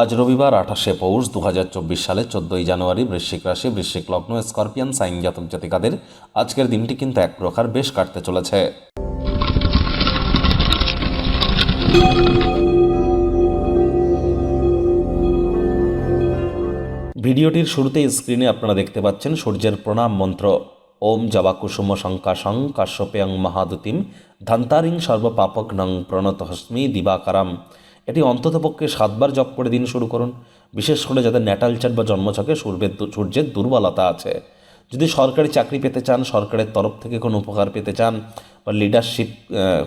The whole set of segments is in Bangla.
আজ রবিবার, আঠাশে পৌষ দু হাজার চব্বিশ সালে চোদ্দোই জানুয়ারি, বৃশ্চিক রাশি, বৃশ্চিক লগ্ন, স্করপিয়ান সাইন জাতক জাতিকাদের আজকের দিনটি কিন্তু এক প্রকার বেশ কাটতে চলেছে। ভিডিওটির শুরুতে স্ক্রিনে আপনারা দেখতে পাচ্ছেন সূর্যের প্রণাম মন্ত্র। ওম জবা কুসুম শঙ্কাশং কাশ্যপেয়ং মহাদুতিম, ধান্তারিং সর্বপাপক নং প্রণত হস্মি দিবাকারাম। এটি অন্ততপক্ষে সাতবার জপ করে দিন শুরু করুন। বিশেষ করে যাদের ন্যাটাল চার্ট বা জন্মছকে সূর্যের সূর্যের দুর্বলতা আছে। যদি সরকারি চাকরি পেতে চান, সরকারের তরফ থেকে কোনো উপকার পেতে চান বা লিডারশিপ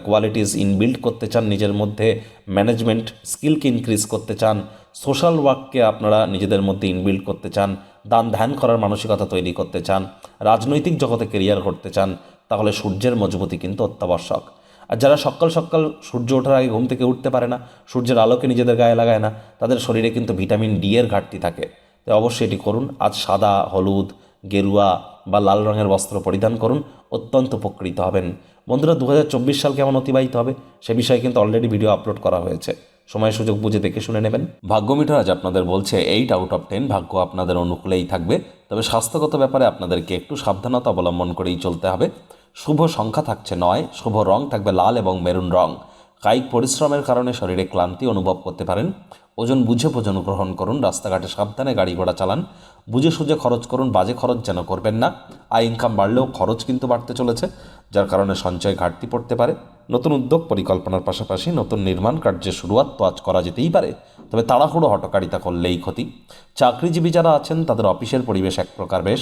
কোয়ালিটিস ইনবিল্ড করতে চান, নিজের মধ্যে ম্যানেজমেন্ট স্কিলকে ইনক্রিজ করতে চান সোশ্যাল ওয়ার্ককে আপনারা নিজেদের মধ্যে ইনবিল্ড করতে চান, দান ধ্যান করার মানসিকতা তৈরি করতে চান, রাজনৈতিক জগতে কেরিয়ার করতে চান, তাহলে সূর্যের মজবুতি কিন্তু অত্যাবশ্যক। আর যারা সকাল সকাল সূর্য ওঠার আগে ঘুম থেকে উঠতে পারে না, সূর্যের আলোকে নিজেদের গায়ে লাগায় না, তাদের শরীরে কিন্তু ভিটামিন ডি এর ঘাটতি থাকে। তো অবশ্যই এটি করুন, আজ সাদা, হলুদ, গেরুয়া বা লাল রঙের বস্ত্র পরিধান করুন, অত্যন্ত উপকৃত হবেন। বন্ধুরা দু হাজার চব্বিশ সাল কেমন অতিবাহিত হবে সে বিষয়ে কিন্তু অলরেডি ভিডিও আপলোড করা হয়েছে। সময় সুযোগ বুঝে দেখে শুনে নেবেন। ভাগ্য মিটার আজ আপনাদের বলছে এইট আউট অফ টেন ভাগ্য আপনাদের অনুকূলেই থাকবে। তবে স্বাস্থ্যগত ব্যাপারে আপনাদেরকে একটু সাবধানতা অবলম্বন করেই চলতে হবে। শুভ সংখ্যা থাকছে নয়, শুভ রং থাকবে লাল এবং মেরুন রং। কায়িক পরিশ্রমের কারণে শরীরে ক্লান্তি অনুভব করতে পারেন। ওজন বুঝে ভোজন গ্রহণ করুন, রাস্তাঘাটে সাবধানে গাড়ি ঘোড়া চালান। বুঝে সুঝে খরচ করুন, বাজে খরচ যেন করবেন না। আয় ইনকাম বাড়লেও খরচ কিন্তু বাড়তে চলেছে, যার কারণে সঞ্চয় ঘাটতি পড়তে পারে। নতুন উদ্যোগ পরিকল্পনার পাশাপাশি নতুন নির্মাণ কার্যের শুরুয়াত তো আজ করা যেতেই পারে, তবে তাড়াহুড়ো হটকারিতা করলেই ক্ষতি। চাকরিজীবী যারা আছেন, তাদের অফিসের পরিবেশ এক প্রকার বেশ।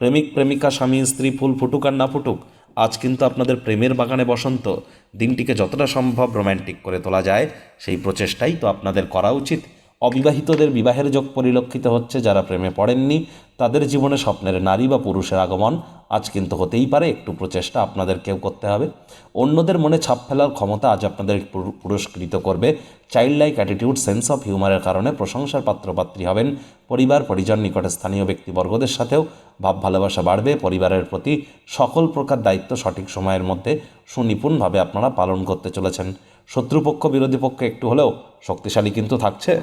প্রেমিক, প্রেমিকা, স্বামী, স্ত্রী, ফুল ফুটুক আর না ফুটুক, আজ কিন্তু আপনাদের প্রেমের বাগানে বসন্ত। দিনটিকে যতটা সম্ভব রোম্যান্টিক করে তোলা যায়, সেই প্রচেষ্টাই তো আপনাদের করা উচিত। অবিবাহিতদের বিবাহের যোগ পরিলক্ষিত হচ্ছে যারা প্রেমে পড়েননি, তাদের জীবনে স্বপ্নের নারী বা পুরুষের আগমন আজ কিন্তু হতেই পারে, একটু প্রচেষ্টা আপনাদেরকেও করতে হবে। অন্যদের মনে ছাপ ফেলার ক্ষমতা আজ আপনাদের পুর- পুরস্কৃত করবে। Child like attitude, sense of হিউমারের কারণে প্রশংসার পাত্রপাত্রী হবেন। পরিবার, পরিজন, নিকটে স্থানীয় ব্যক্তিবর্গদের সাথেও ভাব ভালোবাসা বাড়বে। পরিবারের প্রতি সকল প্রকার দায়িত্ব সঠিক সময়ের মধ্যে সুনিপুণভাবে আপনারা পালন করতে চলেছেন। শত্রুপক্ষ, বিরোধী পক্ষ একটু হলেও শক্তিশালী কিন্তু থাকছে।